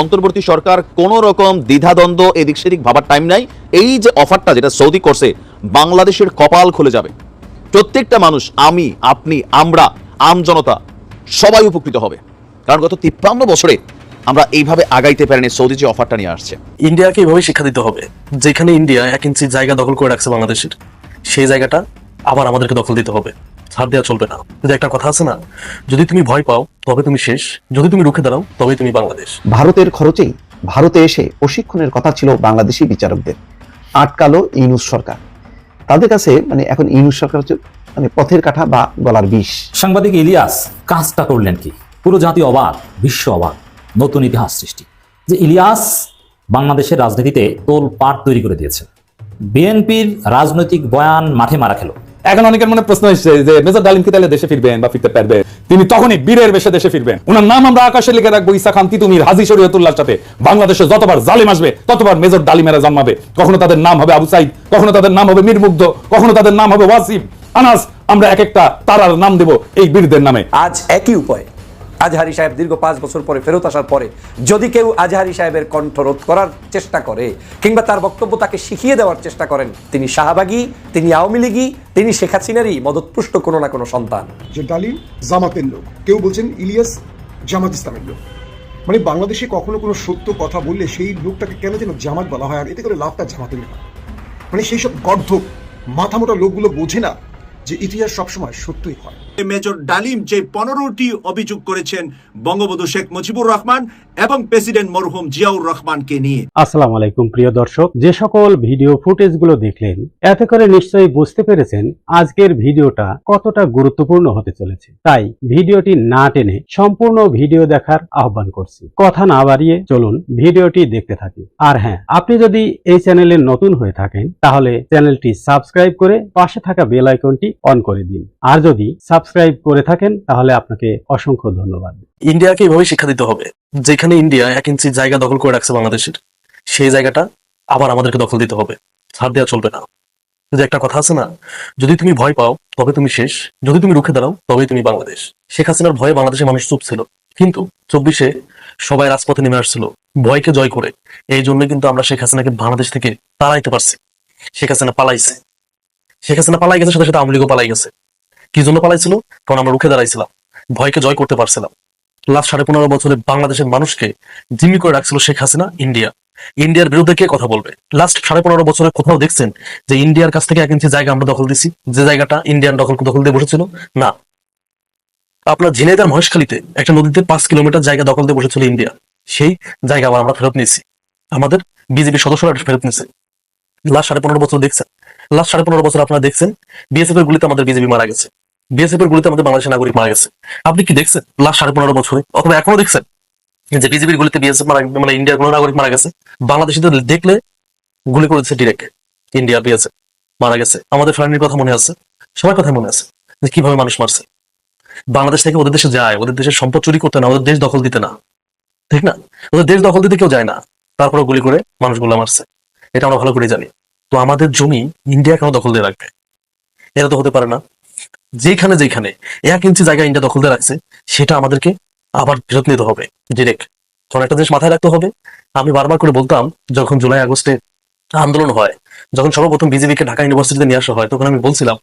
অন্তর্বর্তী সরকার কোনো রকম দ্বিধাদ্বন্দ্ব এদিক সেদিক ভাবার টাইম নাই। এই যে অফারটা যেটা সৌদি করছে, বাংলাদেশের কপাল খুলে যাবে। প্রত্যেকটা মানুষ, আমি, আপনি, আমরা, আম জনতা, সবাই উপকৃত হবে। কারণ গত তিপ্পান্ন বছরে আমরা এইভাবে আগাইতে পারিনি সৌদি যে অফারটা নিয়ে আসছে। ইন্ডিয়াকে এইভাবে শিক্ষা দিতে হবে, যেখানে ইন্ডিয়া এক ইঞ্চি জায়গা দখল করে রাখছে বাংলাদেশের, সেই জায়গাটা আবার আমাদেরকে দখল দিতে হবে। ছাড় দেওয়া চলবে না। যে একটা কথা আছে না যদি তুমি ভয় পাও তবে তুমি শেষ। যদি তুমি রুখে দাঁড়াও তবে তুমি বাংলাদেশ। ভারতের খরচেই ভারতে এসে প্রশিক্ষণের কথা ছিল বাংলাদেশি বিচারকদের। আটকালো ইউনুস সরকার। তাদের কাছে মানে এখন ইউনুস সরকার হচ্ছে মানে পথের কাঠা বা গলার বিষ। সাংবাদিক ইলিয়াস কাজটা করলেন কি? পুরো জাতি অবাক বিশ্ব অবাক। নতুন ইতিহাস সৃষ্টি। যে ইলিয়াস বাংলাদেশের রাজনীতিতে তোল পাট তৈরি করে দিয়েছে বিএনপির রাজনৈতিক বয়ান মাঠে মারা খেলো। এখন অনেকের মনে প্রশ্ন এসেছে যে, মেজর ডালিম কি তাহলে দেশে ফিরবেন বা ফিরতে পারবেন তিনি তখনই বীরের বেশে দেশে ফিরবেন। ওনার নাম আমরা আকাশে লিখে রাখব ইসা খান তিতুমির, হাজি শরীয়তুল্লাহর সাথে। বাংলাদেশে যতবার জালিম আসবে, ততবার মেজর ডালিমেরা জন্মাবে। কখনো তাদের নাম হবে আবু সাইদ, কখনো তাদের নাম হবে মীরমুগ্ধ কখনো তাদের নাম হবে ওয়াসিফ আনাস, আমরা এক একটা তারার নাম দেব এই বীরদের নামে। আজ একই উপায়। আজহারি সাহেব দীর্ঘ পাঁচ বছর পরে ফেরত আসার পরে যদি কেউ আজহারি সাহেবের কণ্ঠ রোধ করার চেষ্টা করে কিংবা তার বক্তব্য তাকে শিখিয়ে দেওয়ার চেষ্টা করেন, তিনি শাহবাগী, তিনি আওয়ামী লীগই তিনি শেখ হাসিনারই মদতপুষ্ট কোনো না কোনো সন্তান। জামাতের লোক, কেউ বলছেন ইলিয়াস জামাত ইসলামের লোক। মানে বাংলাদেশে কখনো কোনো সত্য কথা বললে সেই লোকটাকে কেন যেন জামাত বলা হয় আর এতে করে লাভটা জামাতের না মানে সেই সব গর্ধক মাথা মোটা লোকগুলো বোঝে না যে ইতিহাস সবসময় সত্যই হয়। মেজর ডালিম যে পনেরোটি অভিযোগ করেছেন বঙ্গবন্ধু শেখ মুজিবুর রহমান এবং প্রেসিডেন্ট মরহুম জিয়াউর রহমানকে নিয়ে। আসসালামু আলাইকুম, প্রিয় দর্শক। যে সকল ভিডিও ফুটেজগুলো দেখলেন, এতে করে নিশ্চয়ই বুঝতে পেরেছেন আজকের ভিডিওটা কতটা গুরুত্বপূর্ণ হতে চলেছে। তাই ভিডিওটি না টেনে সম্পূর্ণ ভিডিও দেখার আহ্বান করছি। কথা না বাড়িয়ে চলুন ভিডিওটি দেখতে থাকি। আর হ্যাঁ আপনি যদি এই চ্যানেলে নতুন হয়ে থাকেন, তাহলে চ্যানেলটি সাবস্ক্রাইব করে পাশে থাকা বেল আইকনটি অন করে দিন। আর যদি সাবস্ক্রাইব করে থাকেন, তাহলে আপনাকে অসংখ্য ধন্যবাদ। ইন্ডিয়াকে এইভাবে শিক্ষা দিতে হবে, যেখানে ইন্ডিয়া এক ইঞ্চি জায়গা দখল করে রাখছে বাংলাদেশের, সেই জায়গাটা আবার আমাদেরকে দখল দিতে হবে। ছাড় দেওয়া চলবে না। যে একটা কথা আছে না, যদি তুমি ভয় পাও, তবে তুমি শেষ। যদি তুমি রুখে দাঁড়াও, তবেই তুমি বাংলাদেশ। শেখ হাসিনার ভয়ে বাংলাদেশের মানুষ চুপ ছিল। কিন্তু চব্বিশে সবাই রাজপথে নেমে আসছিল, ভয়কে জয় করে। এই জন্য কিন্তু আমরা শেখ হাসিনাকে বাংলাদেশ থেকে তাড়াইতে পারছি। শেখ হাসিনা পালাইছে। শেখ হাসিনা পালাই গেছে, সাথে সাথে আওয়ামী লীগও পালাই গেছে। কি জন্য পালাইছিল? কারণ আমরা রুখে দাঁড়াইছিলাম। ভয়কে জয় করতে পারছিলাম। লাস্ট সাড়ে পনেরো বছরে বাংলাদেশের মানুষকে জিম্মি করে রাখছিল শেখ হাসিনা, ইন্ডিয়া। ইন্ডিয়ার বিরুদ্ধে কে কথা বলবে? লাস্ট সাড়ে পনেরো বছরে কোথাও দেখছেন যে ইন্ডিয়ার কাছ থেকে এক ইঞ্চি জায়গা আমরা দখল দিছি? যে জায়গাটা ইন্ডিয়ান দখল দখল দিয়ে বসেছিল? না। আপনার ঝিনাইদার মহেশখালীতে একটা নদীতে পাঁচ কিলোমিটার জায়গা দখল দিয়ে বসেছিল ইন্ডিয়া। সেই জায়গা আবার আমরা ফেরত নিয়েছি। আমাদের বিজেপি সদস্যরা ফেরত নিয়েছে। লাস্ট সাড়ে পনেরো বছর দেখছেন। লাস্ট সাড়ে পনেরো বছর আপনারা দেখছেন বিএসএফ এর গুলিতে আমাদের বিজেপি মারা গেছে। বিএসএফ এর গুলিতে আমাদের বাংলাদেশের নাগরিক মারা গেছে। আপনি কি দেখছেন? লাস্ট সাড়ে পনেরো বছরে, অথবা এখনও দেখছেন? যে বিজেপির গুলিতে বিএসএফ মারা মানে ইন্ডিয়ার কোনো নাগরিক মারা গেছে। বাংলাদেশিদের দেখলে গুলি করেছে ডিরেক্ট ইন্ডিয়া বিএসএফ মারা গেছে। আমাদের ফ্যামিলির কথা মনে আছে, সবার কথা মনে আছে, যে কীভাবে মানুষ মারছে। বাংলাদেশ থেকে ওদের দেশে যায়, ওদের দেশের সম্পদ চুরি করতে না, ওদের দেশ দখল দিতে না। ঠিক না? ওদের দেশ দখল দিতে কেউ যায় না তারপরে গুলি করে মানুষগুলো মারছে। এটা আমরা ভালো করে জানি। তো আমাদের জমি ইন্ডিয়া কেন দখল দিয়ে রাখবে? এটা তো হতে পারে না। যেখানে যেখানে এক ইঞ্চি জায়গা ইন্ডিয়া দখল রাখছে, সেটা আমাদেরকে আবার ফেরত নিতে হবে। ডিরেক্ট তখন একটা জিনিস মাথায় রাখতে হবে। আমি বারবার করে বলতাম, যখন জুলাই আগস্টে আন্দোলন হয়, যখন সর্বপ্রথম বিজেপিকে ঢাকা ইউনিভার্সিটিতে নিয়ে আসা হয়, তখন আমি বলছিলাম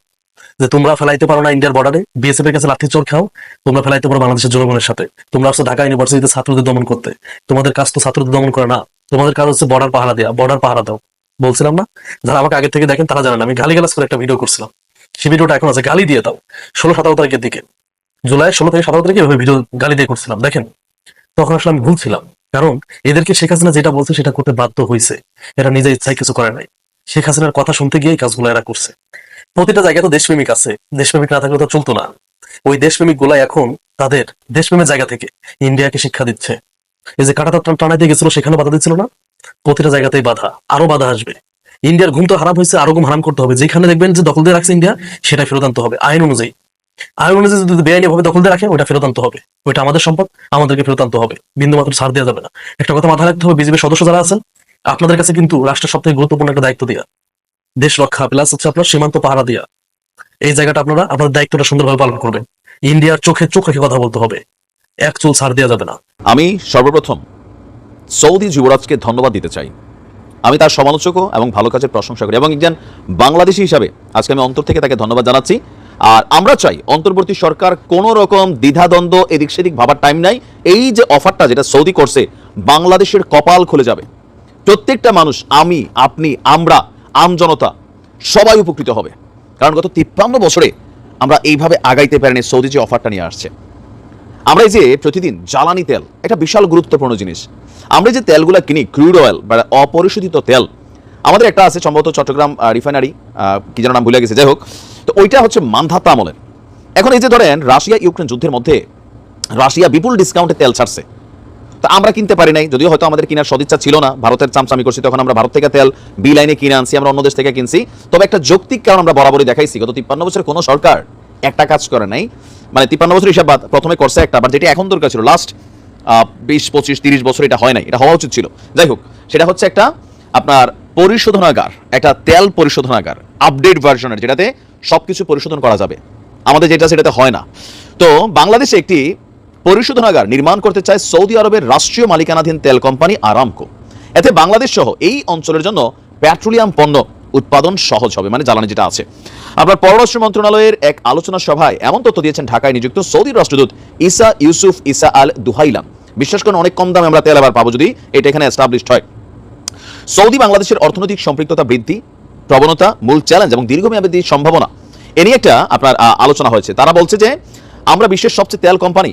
যে, তোমরা ফেলাইতে পারো না ইন্ডিয়ার বর্ডারে বিএসএফ এর কাছে লাঠি চোর খাও। তোমরা ফেলাইতে পারো বাংলাদেশের জনগণের সাথে। তোমরা আসছো ঢাকা ইউনিভার্সিটিতে ছাত্রদের দমন করতে। তোমাদের কাজ তো ছাত্রদের দমন করে না। তোমাদের কাজ হচ্ছে বর্ডার পাহারা দেওয়া বর্ডার পাহারা দাও। বলছিলাম না। যারা আমাকে আগে থেকে দেখেন, তারা জানেন আমি গালি গালাজ করে একটা ভিডিও করছিলাম। সেই ভিডিওটা এখন আছে গালি দিয়ে দাও। ষোলো, সতেরো তারিখের দিকে। জুলাই ষোলো থেকে সতেরো তারিখে ভিডিও গালি দিয়ে করছিলাম, দেখেন? তখন আসলে আমি ভুলছিলাম। কারণ এদেরকে শেখ হাসিনা যেটা বলছে সেটা করতে বাধ্য হয়েছে এরা নিজে ইচ্ছায় কিছু করে নাই। শেখ হাসিনার কথা শুনতে গিয়ে কাজগুলো এরা করছে। প্রতিটা জায়গায় তো দেশপ্রেমিক আছে। দেশপ্রেমিক না থাকলে তো চলতো না। ওই দেশপ্রেমিকগুলা এখন তাদের দেশপ্রেমের জায়গা থেকে ইন্ডিয়াকে শিক্ষা দিচ্ছে। এই যে কাটা টানাইতে গেছিল সেখানে বাধা দিচ্ছিল না। প্রতিটা জায়গাতেই বাধা আরও বাধা আসবে। ইন্ডিয়ার ঘুম তো হারাম হয়েছে, আরও ঘুম হারাম করতে হবে। যেখানে দেখবেন যে দখল দিয়ে রাখছে ইন্ডিয়া, সেটা ফেরত আনতে হবে। আইন অনুযায়ী। আইন অনুযায়ী যদি বেআইনি ভাবে দখল দিয়ে রাখে, ওটা ফেরত আনতে হবে। ওইটা আমাদের সম্পদ, আমাদেরকে ফেরত আনতে হবে। বিন্দু মাত্র ছাড় দেওয়া যাবে না। একটা কথা মাথায় রাখতে হবে বিজেপির সদস্য যারা আছেন, আপনাদের কাছে কিন্তু রাষ্ট্রের সবথেকে গুরুত্বপূর্ণ একটা দায়িত্ব দেওয়া দেশ রক্ষা প্লাস হচ্ছে আপনার সীমান্ত পাহারা দেওয়া এই জায়গাটা আপনারা আপনাদের দায়িত্বটা সুন্দরভাবে পালন করবেন। ইন্ডিয়ার চোখে চোখ রেখে কথা বলতে হবে। এক চুল ছাড় দেওয়া যাবে না। আমি সর্বপ্রথম সৌদি যুবরাজকে ধন্যবাদ দিতে চাই। আমি তার সমালোচকও এবং ভালো কাজের প্রশংসা করি। এবং একজন বাংলাদেশি হিসাবে আজকে আমি অন্তর থেকে তাকে ধন্যবাদ জানাচ্ছি। আর আমরা চাই অন্তর্বর্তী সরকার কোনো রকম দ্বিধাদ্বন্দ্ব এদিক সেদিক ভাবার টাইম নাই। এই যে অফারটা যেটা সৌদি করছে, বাংলাদেশের কপাল খুলে যাবে। প্রত্যেকটা মানুষ, আমি, আপনি, আমরা, আমজনতা, সবাই উপকৃত হবে। কারণ গত তিপ্পান্ন বছরে আমরা এইভাবে আগাইতে পারিনি সৌদি যে অফারটা নিয়ে আসছে। আমরা এই যে প্রতিদিন জ্বালানি তেল, একটা বিশাল গুরুত্বপূর্ণ জিনিস। আমরা যে তেলগুলো কিনি ক্রুড অয়েল বা অপরিশোধিত তেল, আমাদের একটা আছে সম্ভবত চট্টগ্রাম রিফাইনারি কি যেন নাম ভুলে গেছে, যাই হোক। তো ওইটা হচ্ছে মান্ধাতা আমলের। এখন এই যে ধরেন রাশিয়া ইউক্রেন যুদ্ধের মধ্যে রাশিয়া বিপুল ডিসকাউন্টে তেল ছাড়ছে। তা আমরা কিনতে পারি নাই, যদিও হয়তো আমাদের কেনার সদিচ্ছা ছিল না, ভারতের চামচামি করছি, তখন আমরা ভারত থেকে তেল বি লাইনে কিনে আনছি, আমরা অন্য দেশ থেকে কিনছি। তবে একটা যৌক্তিক কারণ আমরা বরাবরই দেখাইছি, গত তিপ্পান্ন বছরের কোনো সরকার একটা কাজ করে নাই। মানে তিপ্পান্ন বছর হিসাব বাদ, প্রথমে করছে একটা আবার যেটা এখন দরকার ছিল লাস্ট বিশ পঁচিশ তিরিশ বছর এটা হয় নাই এটা হওয়া উচিত ছিল। যাই হোক সেটা হচ্ছে একটা আপনার পরিশোধনাগার একটা তেল পরিশোধনাগার আপডেট ভার্সনের যেটাতে সবকিছু পরিশোধন করা যাবে। আমাদের যেটা সেটাতে হয় না। তো বাংলাদেশে একটি পরিশোধনাগার নির্মাণ করতে চায় সৌদি আরবের রাষ্ট্রীয় মালিকানাধীন তেল কোম্পানি আরামকো। এতে বাংলাদেশ সহ এই অঞ্চলের জন্য পেট্রোলিয়াম পণ্য উৎপাদন সহজ হবে মানে জ্বালানি যেটা আছে। আপনার পররাষ্ট্র মন্ত্রণালয়ের এক আলোচনা সভায় এমন তথ্য দিয়েছেন ঢাকায় নিযুক্ত সৌদি রাষ্ট্রদূত ইসা ইউসুফ ইসা আল দুহাইলাম। বিশ্বাস করেন, অনেক কম দামে আমরা তেল আবার পাবো যদি এটা এখানে এস্টাবলিশড হয়। সৌদি বাংলাদেশের অর্থনৈতিক সম্পৃক্ততা বৃদ্ধি, প্রবণতা, মূল চ্যালেঞ্জ এবং দীর্ঘমেয়াদী সম্ভাবনা। এ নিয়ে একটা আপনার আলোচনা হয়েছে। তারা বলছে যে, আমরা বিশ্বের সবচেয়ে তেল কোম্পানি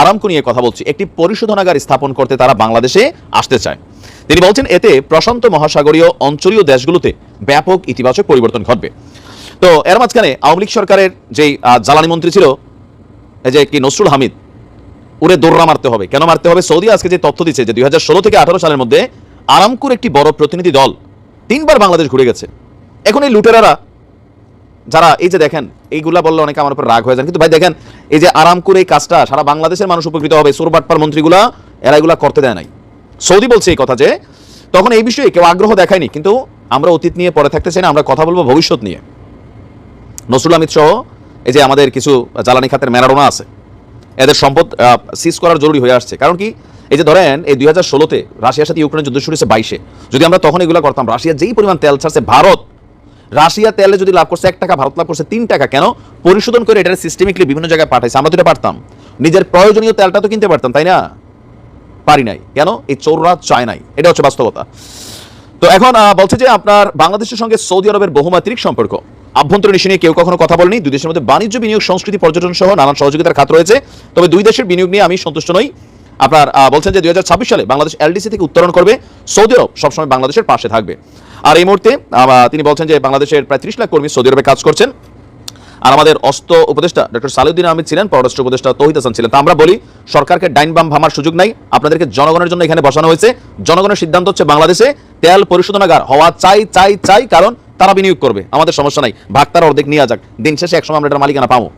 আরামকো নিয়ে কথা বলছি। একটি পরিশোধনাগার স্থাপন করতে তারা বাংলাদেশে আসতে চায়। তিনি বলছেন, এতে প্রশান্ত মহাসাগরীয় অঞ্চলীয় দেশগুলোতে ব্যাপক ইতিবাচক পরিবর্তন ঘটবে। তো এর মাঝখানে আওয়ামী লীগ সরকারের যেই জ্বালানি মন্ত্রী ছিল, এই যে কি নসরুল হামিদ উড়ে দৌড়া মারতে হবে। কেন মারতে হবে? সৌদি আজকে যে তথ্য দিচ্ছে যে দুই হাজার ষোলো থেকে আঠারো সালের মধ্যে আরামকুর একটি বড় প্রতিনিধি দল তিনবার বাংলাদেশ ঘুরে গেছে। এখন এই লুটেরারা যারা, এই যে দেখেন, এইগুলা বললে অনেকে আমার উপর রাগ হয়ে যান। কিন্তু ভাই দেখেন, এই যে আরামকুর এই কাজটা সারা বাংলাদেশের মানুষ উপকৃত হবে সোরবাটপার মন্ত্রীগুলা, এরা এগুলা করতে দেয় নাই। সৌদি বলছে এই কথা যে, তখন এই বিষয়ে কেউ আগ্রহ দেখায়নি, কিন্তু আমরা অতীত নিয়ে পরে থাকতে চাই না, আমরা কথা বলব ভবিষ্যৎ নিয়ে। নসরুল আমিদ সহ, এই যে আমাদের কিছু জ্বালানি খাতের ম্যারাডোনা আছে, এদের সম্পদ সিজ করার জরুরি হয়ে আসছে। কারণ কি, এই যে ধরেন, এই দুই হাজার ষোলোতে রাশিয়ার সাথে ইউক্রেনের যুদ্ধ শুরু হয়েছে বাইশে, যদি আমরা তখন এগুলো করতাম, রাশিয়া যেই পরিমাণ তেল ছাড়ছে, ভারত রাশিয়া তেলে যদি লাভ করছে, এক টাকা, ভারত লাভ করছে, তিন টাকা, কেন? পরিশোধন করে এটা সিস্টেমিকলি বিভিন্ন জায়গায় পাঠাইছে। আমরা তো এটা পারতাম। নিজের প্রয়োজনীয় তেলটা তো কিনতে পারতাম, তাই না? পারি নাই। কেন? এই চোররা চায় নাই। এটা হচ্ছে বাস্তবতা। তো এখন বলছে যে আপনার বাংলাদেশের সঙ্গে সৌদি আরবের বহুমাত্রিক সম্পর্ক। আভ্যন্তরীণ ইস্যু নিয়ে কেউ কখনো কথা বলেনি। দুই দেশের মধ্যে বাণিজ্য, বিনিয়োগ, সংস্কৃতি, পর্যটন সহ নানান সহযোগিতার খাত রয়েছে। তবে দুই দেশের বিনিয়োগ নিয়ে আমি সন্তুষ্ট নই। আপনার বলছেন যে দুই হাজার ছাব্বিশ সালে বাংলাদেশ এলডিসি থেকে উত্তরণ করবে। সৌদি আরব সবসময় বাংলাদেশের পাশে থাকবে। আর এই মুহূর্তে তিনি বলছেন যে বাংলাদেশের প্রায় ত্রিশ লাখ কর্মী সৌদি আরবে কাজ করছেন। আর আমাদের অস্ত উপদেষ্টা ডক্টর সালিউদ্দিন আহমেদ ছিলেন, পররাষ্ট্র উপদেষ্টা তৌহিদ হাসান ছিলেন। তা আমরা বলি, সরকারকে ডাইন বাম ভামার সুযোগ নাই, আপনাদেরকে জনগণের জন্য এখানে বসানো হয়েছে। জনগণের সিদ্ধান্ত হচ্ছে বাংলাদেশে তেল পরিশোধনাগার হওয়া চাই চাই চাই, কারণ তারা বিনিয়োগ করবে। আমাদের সমস্যা নাই, ভাগ তারা অর্ধেক নিয়ে যাক। দিন শেষে একসময় আমরা এটার মালিকানা পাবো।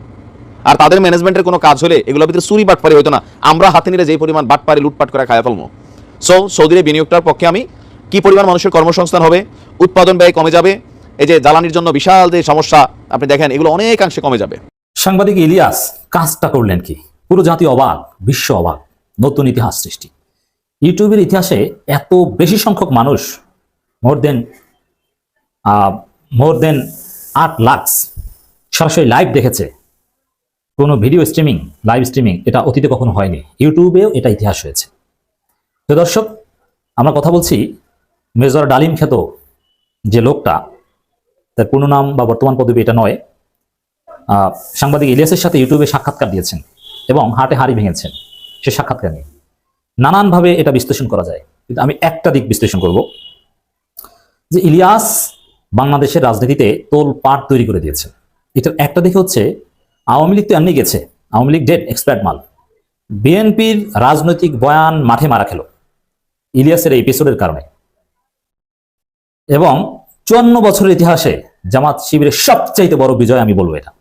আর তাদের ম্যানেজমেন্টের কোনো কাজ হলে এগুলোর ভিতরে চুরি বাটপারি হতো না। আমরা হাতে নিলে যেই পরিমাণ বাটপারি লুটপাট করে খায় ফেলব। সো সৌদির বিনিয়োগটার পক্ষে আমি কি পরিমাণ মানুষের কর্মসংস্থান হবে? উৎপাদন ব্যয় কমে যাবে। এই যে জ্বালানির জন্য বিশাল যে সমস্যা, আপনি দেখেন এগুলো অনেকাংশে কমে যাবে। সাংবাদিক ইলিয়াস, কাজটা করলেন কি? পুরো জাতি অবাক, বিশ্ব অবাক, নতুন ইতিহাস সৃষ্টি। ইউটিউবের ইতিহাসে এত বেশি সংখ্যক মানুষ, মোর দেন মোর দেন আট লাক্স সরাসরি লাইভ দেখেছে। কোনো ভিডিও স্ট্রিমিং, লাইভ স্ট্রিমিং এটা অতীতে কখনো হয়নি। ইউটিউবেও এটা ইতিহাস হয়েছে। তো দর্শক, আমরা কথা বলছি মেজর ডালিম খ্যাত যে লোকটা, তার পূর্ণ নাম বা বর্তমান পদবি এটা নয় সাংবাদিক ইলিয়াসের সাথে ইউটিউবে সাক্ষাৎকার দিয়েছেন এবং হাটে হাড়ি ভেঙেছেন, সে সাক্ষাৎকার নিয়ে। নানানভাবে এটা বিশ্লেষণ করা যায়। কিন্তু আমি একটা দিক বিশ্লেষণ করব, যে ইলিয়াস বাংলাদেশের রাজনীতিতে তোল পাট তৈরি করে দিয়েছে। এটার একটা দিক হচ্ছে, আওয়ামী লীগ তো এমনি গেছে, আওয়ামী লীগ ডেড এক্সপার্ট মাল। বিএনপির রাজনৈতিক বয়ান মাঠে মারা খেল, ইলিয়াসের এই এপিসোডের কারণে। এবং চুয়ান্ন বছরের ইতিহাসে জামাত শিবিরের সবচাইতে বড় বিজয় আমি বলব এটা।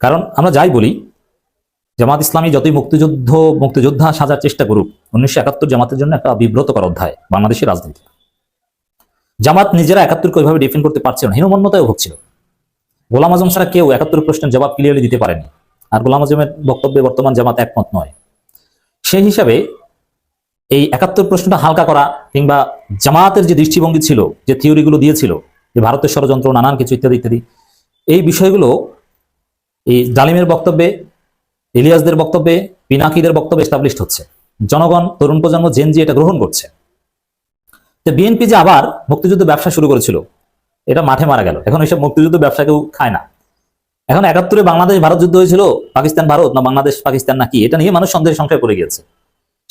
কারণ আমরা যাই বলি, জামাত ইসলামী যতই মুক্তিযুদ্ধ, মুক্তিযোদ্ধা সাজার চেষ্টা করুক, উনিশশো একাত্তর জামাতের জন্য একটা বিব্রতকর অধ্যায় বাংলাদেশের রাজনীতি। জামাত নিজেরা একাত্তরকে ওইভাবে ডিফেন্ড করতে পারছিল না হীনমন্যতায় ভুগছিল। গোলাম আজম ছাড়া কেউ একাত্তর প্রশ্নের জবাব ক্লিয়ারলি দিতে পারেনি। আর গোলাম আজমের বক্তব্যে বর্তমান জামাত একমত নয়। সেই হিসাবে এই একাত্তর প্রশ্নটা হালকা করা কিংবা জামাতের যে দৃষ্টিভঙ্গি ছিল, যে থিওরিগুলো দিয়েছিল, যে ভারতের ষড়যন্ত্র, নানান কিছু ইত্যাদি ইত্যাদি, এই বিষয়গুলো এই ডালিমের বক্তব্যে, ইলিয়াসদের বক্তব্যে, পিনাকিদের বক্তব্যে এস্টাবলিশড হচ্ছে। জনগণ, তরুণ প্রজন্ম জেনজি এটা গ্রহণ করছে। তো বিএনপি যে আবার মুক্তিযুদ্ধ ব্যবসা শুরু করেছিল, এটা মাঠে মারা গেল। এখন এইসব মুক্তিযুদ্ধ ব্যবসা কেউ খায় না। এখন একাত্তরে বাংলাদেশ ভারত যুদ্ধ হয়েছিল পাকিস্তান ভারত না বাংলাদেশ পাকিস্তান নাকি এটা নিয়ে মানুষ সন্দেহের সংখ্যায় পড়ে গিয়েছে।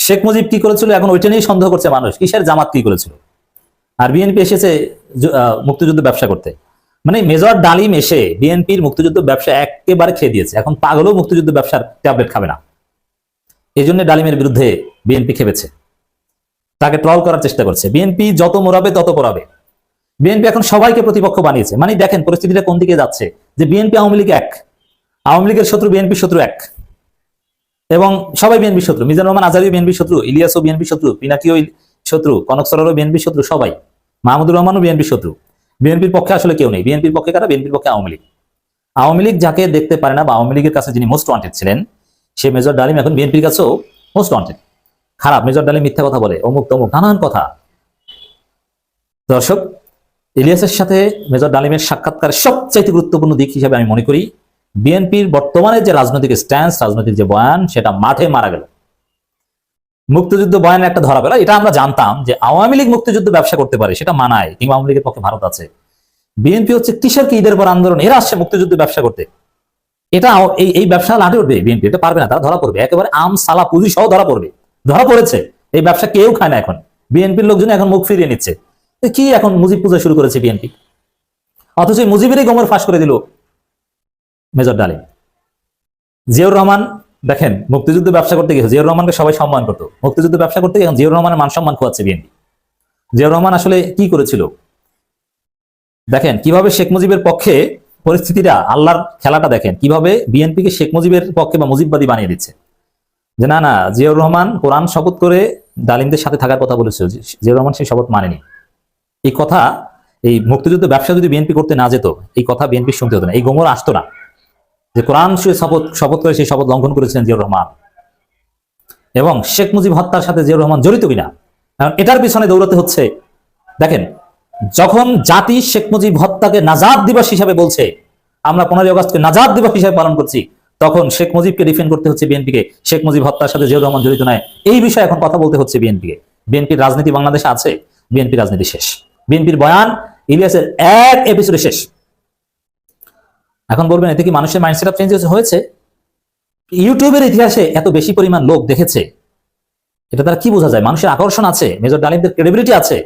শেখ মুজিব কি করেছিল? এখন ওইটা নিয়েই সন্দেহ করছে মানুষ। কিসের জামাত কি করেছিল? আর বিএনপি এসেছে মুক্তিযুদ্ধ ব্যবসা করতে। মানে মেজর ডালিম এসে বিএনপির মুক্তিযুদ্ধ ব্যবসা একেবারে খেয়ে দিয়েছে। এখন পাগলও মুক্তিযুদ্ধ ব্যবসার ট্যাবলেট খাবে না। এই জন্য ডালিমের বিরুদ্ধে বিএনপি খেপেছে। তাকে ট্রল করার চেষ্টা করছে। বিএনপি যত মোরাবে তত পড়াবে। বিএনপি এখন সবাইকে প্রতিপক্ষ বানিয়েছে। মানে দেখেন, পরিস্থিতিটা কোন দিকে যাচ্ছে? যে বিএনপি আওয়ামী লীগ এক। আওয়ামী লীগের শত্রু বিএনপি শত্রু এক। এবং সবাই বিএনপি শত্রু। মিজানুর রহমান আজারিও বিএনপি শত্রু, ইলিয়াসও বিএনপি শত্রু, পিনাকিও শত্রু, কনক সরোরও বিএনপি শত্রু, সবাই। মাহমুদুর রহমানও বিএনপি শত্রু। বিএনপির পক্ষে আসলে কেউ নেই। বিএনপির পক্ষে কারা? বিএনপির পক্ষে আওয়ামী লীগ। আওয়ামী লীগ যাকে দেখতে পারে না বা আওয়ামী লীগের কাছে যিনি মোস্ট ওয়ান্টেড ছিলেন, সে মেজর ডালিম এখন বিএনপির কাছেও মোস্ট ওয়ান্টেড খারাপ, মেজর ডালিম মিথ্যা কথা বলে, অমুক তমুক, নানান কথা। দর্শক, ইলিয়াসের সাথে মেজর ডালিমের সাক্ষাৎকারের সবচাইতে গুরুত্বপূর্ণ দিক হিসেবে আমি মনে করি বিএনপির বর্তমানে যে রাজনৈতিক স্ট্যান্স রাজনৈতিক যে বয়ান, সেটা মাঠে মারা গেল। মুক্তিযুদ্ধ বয়ানের একটা ধরা পেল। এটা আমরা জানতাম যে আওয়ামী লীগ মুক্তিযুদ্ধ ব্যবসা করতে পারে, সেটা মানায়, কিংবা আওয়ামী লীগের পক্ষে ভারত আছে। বিএনপি হচ্ছে কিসের কি ঈদের পর আন্দোলন? এরা আসছে মুক্তিযুদ্ধ ব্যবসা করতে। এটা এই এই ব্যবসা লাঠে উঠবে বিএনপি, এটা পারবে না, তারা ধরা পড়বে। একেবারে আম, সালা, পুঁজি সহ ধরা পড়বে। ধরা পড়েছে। এই ব্যবসা কেউ খায় না এখন। বিএনপির লোকজন এখন মুখ ফিরিয়ে নিচ্ছে। কি এখন মুজিব পূজা শুরু করেছে বিএনপি? অথচ মুজিবেরই গোমর ফাঁস করে দিল। মেজর ডালিম। জিয়াউর রহমান দেখেন, মুক্তিযুদ্ধ ব্যবসা করতে গিয়ে জিয়াউর রহমানকে সবাই সম্মান করতো। মুক্তিযুদ্ধ ব্যবসা করতে গিয়ে জিয়াউর রহমানের মান সম্মান খোয়াচ্ছে বিএনপি। জিয়াউর রহমান আসলে কি করেছিল? দেখেন, কীভাবে শেখ মুজিবের পক্ষে পরিস্থিতিটা, আল্লাহর খেলাটা দেখেন, কীভাবে বিএনপিকে শেখ মুজিবের পক্ষে বা মুজিববাদী বানিয়ে দিচ্ছে। যে না না, জিয়াউর রহমান কোরআন শপথ করে ডালিমদের সাথে থাকার কথা বলেছিল জিয়াউর রহমান সেই শপথ মানেনি। এই কথা, এই মুক্তিযুদ্ধ ব্যবসা যদি বিএনপি করতে না যেত, এই কথা বিএনপি শুনতে হতো না, এই গোমর আসতো না। যে কোরআন সে শপথ শপথ করে সেই শপথ লঙ্ঘন করেছিলেন জিয়াউর রহমান। এবং শেখ মুজিব হত্যার সাথে জিয়াউর রহমান জড়িত কিনা? কারণ এটার পিছনে দৌড়াতে হচ্ছে, দেখেন, যখন জাতি শেখ মুজিব হত্যাকে নাজাদ দিবস হিসাবে বলছে, আমরা পনেরোই আগস্টকে নাজাদ দিবস হিসাবে পালন করছি, তখন শেখ মুজিবকে ডিফেন্ড করতে হচ্ছে বিএনপিকে। শেখ মুজিব হত্যার সাথে জিয়াউর রহমান জড়িত নয়। এই বিষয়ে এখন কথা বলতে হচ্ছে বিএনপিকে। বিএনপির রাজনীতি বাংলাদেশে আছে বিএনপি রাজনীতি শেষ। বিএনপির বয়ান ইলিয়াসের এক এপিসোডে শেষ। এখন বলবেন, এতে কি মানুষের মাইন্ডসেট অফ চেঞ্জ হয়েছে? ইউটিউবের ইতিহাসে এত বেশি পরিমাণ লোক দেখেছে। এটা তারা কি বোঝা যায়? মানুষের আকর্ষণ আছে, মেজর ডালিমদের ক্রেডিবিলিটি আছে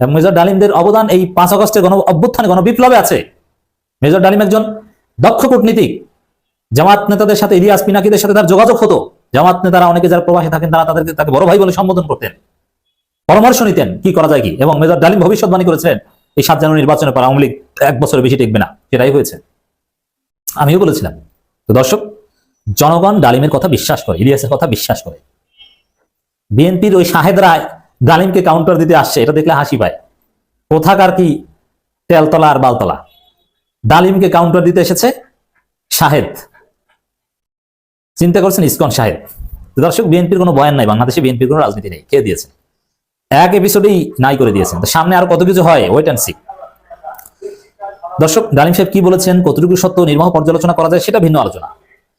মেজর ডালিমদের অবদান এই পাঁচ আগস্টের গণ অভ্যুত্থানে গণ বিপ্লবে আছে। মেজর ডালিম একজন দক্ষ কূটনীতিক। জামাত নেতাদের সাথে ইলিয়াস পিনাকিদের সাথে তার যোগাযোগ হতো। জামাত নেতারা অনেকে যারা প্রবাসী থাকেন, তারা তাদেরকে, তাকে বড় ভাই বলে সম্বোধন করতেন। পরামর্শ নিতেন কি করা যায় কি? এবং মেজর ডালিম ভবিষ্যৎবাণী করেছিলেন, এই সাত জানুয়ারি নির্বাচনের পর আওয়ামী লীগ এক বছরের বেশি টিকবে না। সেটাই হয়েছে। আমিও বলেছিলাম। তো দর্শক, জনগণ ডালিমের কথা বিশ্বাস করে, ইলিয়াসের কথা বিশ্বাস করে। বিএনপির ওই শাহেদ রায় ডালিমকে কাউন্টার দিতে আসছে, এটা দেখলে হাসি পায়। কোথাকার কি তেলতলা আর বালতলা। ডালিমকে কাউন্টার দিতে এসেছে শাহেদ। চিন্তা করছেন ইসকন তো দর্শক, বিএনপির কোনো বয়ান নাই, বাংলাদেশে বিএনপির কোনো রাজনীতি নেই। কে দিয়েছে? এক এপিসোডেই নাই করে দিয়েছেন। তো সামনে আর কত কিছু হয় ওয়েট অ্যান্ড সি দর্শক, ডালিম সাহেব কি বলেছেন? কতটুকু সত্য, নির্বাহ পর্যালোচনা করা যায় সেটা ভিন্ন আলোচনা।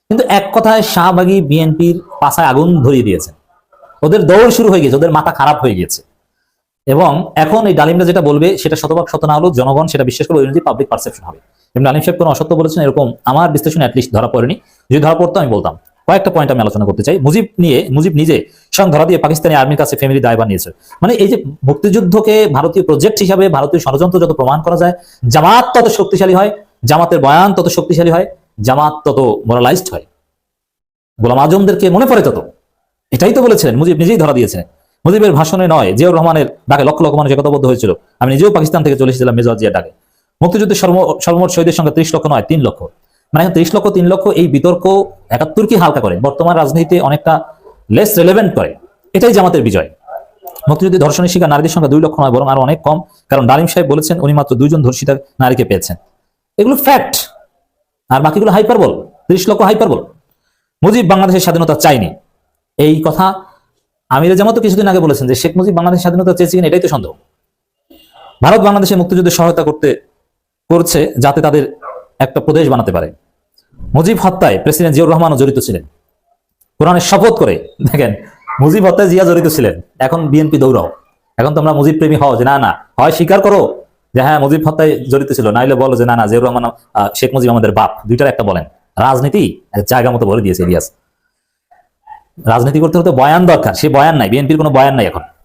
কিন্তু এক কথায় শাহবাগী বিএনপির পাশায় আগুন ধরিয়ে দিয়েছেন ওদের দৌড় শুরু হয়ে গেছে, ওদের মাথা খারাপ হয়ে গিয়েছে এবং এখন এই ডালিমরা যেটা বলবে, সেটা শতভাগ সত্য না হলেও জনগণ সেটা বিশ্বাস করবে পাবলিক পারসেপশন হবে। এবং ডালিম সাহেব কোনো অসত্য বলেছেন এরকম আমার বিশ্লেষণ অ্যাটলিস্ট ধরা পড়েনি। যদি ধরা পড়তো আমি বলতাম। কয়েকটা পয়েন্ট আমি আলোচনা করতে চাই। মুজিব নিয়ে, মুজিব নিজে স্বয়ং ধরা দিয়ে পাকিস্তানি আর্মির কাছে ফ্যামিলি দায়ভার নিয়েছে মানে এই যে মুক্তিযুদ্ধকে ভারতীয় প্রজেক্ট হিসাবে, ভারতীয় ষড়যন্ত্র যত প্রমাণ করা যায়, জামাত তত শক্তিশালী হয়, জামাতের বয়ান তত শক্তিশালী হয়, জামাত তত মোরালাইজড হয়। গোলাম আজমদেরকে মনে পড়ে তত। এটাই তো বলেছিলেন, মুজিব নিজেই ধরা দিয়েছিলেন মুজিবের ভাষণে নয়, জিয়াউর রহমানের ডাকে লক্ষ লক্ষ মানুষ একতাবদ্ধ হয়েছিল। আমি নিজেও পাকিস্তান থেকে চলে এসেছিলাম মেজর জিয়া ডাকে। মুক্তিযুদ্ধের সর্ব- সর্বমোট শহীদের সংখ্যা ত্রিশ লক্ষ নয়, তিন লক্ষ। মানে ত্রিশ লক্ষ, তিন লক্ষ এই বিতর্ক একাত্তর কি হালকা করে। বর্তমান রাজনীতিতে অনেকটা লেস রেলেভেন্ট করে। এটাই জামাতের বিজয়। মুক্তিযুদ্ধে ধর্ষণের শিকার নারীদের সংখ্যা দুই লক্ষ নয়, বরং আরও অনেক কম। কারণ ডালিম সাহেব বলেছেন, উনি মাত্র দুইজন ধর্ষিতা নারীকে পেয়েছেন। এগুলো ফ্যাক্ট আর বাকিগুলো হাইপার বল ত্রিশ লক্ষ হাইপার বল মুজিব বাংলাদেশের স্বাধীনতা চাইনি। এই কথা আমির জামাত কিছুদিন আগে বলেছেন যে শেখ মুজিব বাংলাদেশ স্বাধীনতা চেয়েছে কিনা এটাই তো সন্দেহ। ভারত বাংলাদেশের মুক্তিযুদ্ধে সহায়তা করতে, করছে যাতে তাদের একটা প্রদেশ বানাতে পারে। মুজিব হত্যায় প্রেসিডেন্ট জিয়াউর রহমানও জড়িত ছিলেন। কোরআনের শপথ করে, দেখেন, মুজিব হত্যায় জিয়া জড়িত ছিলেন। এখন বিএনপি দৌড়াও। এখন তোমরা মুজিব প্রেমী হও যে, না না হয় স্বীকার করো যে হ্যাঁ মুজিব হত্যায় জড়িত ছিল। নাইলে বলো যে, না না, জিয়াউর রহমান শেখ মুজিব আমাদের বাপ। দুইটার একটা বলেন। রাজনীতি জায়গা মতো বলে দিয়েছে ইলিয়াস রাজনীতি করতে হতে বয়ান দরকার। সে বয়ান নাই বিএনপির কোনো বয়ান নাই এখন।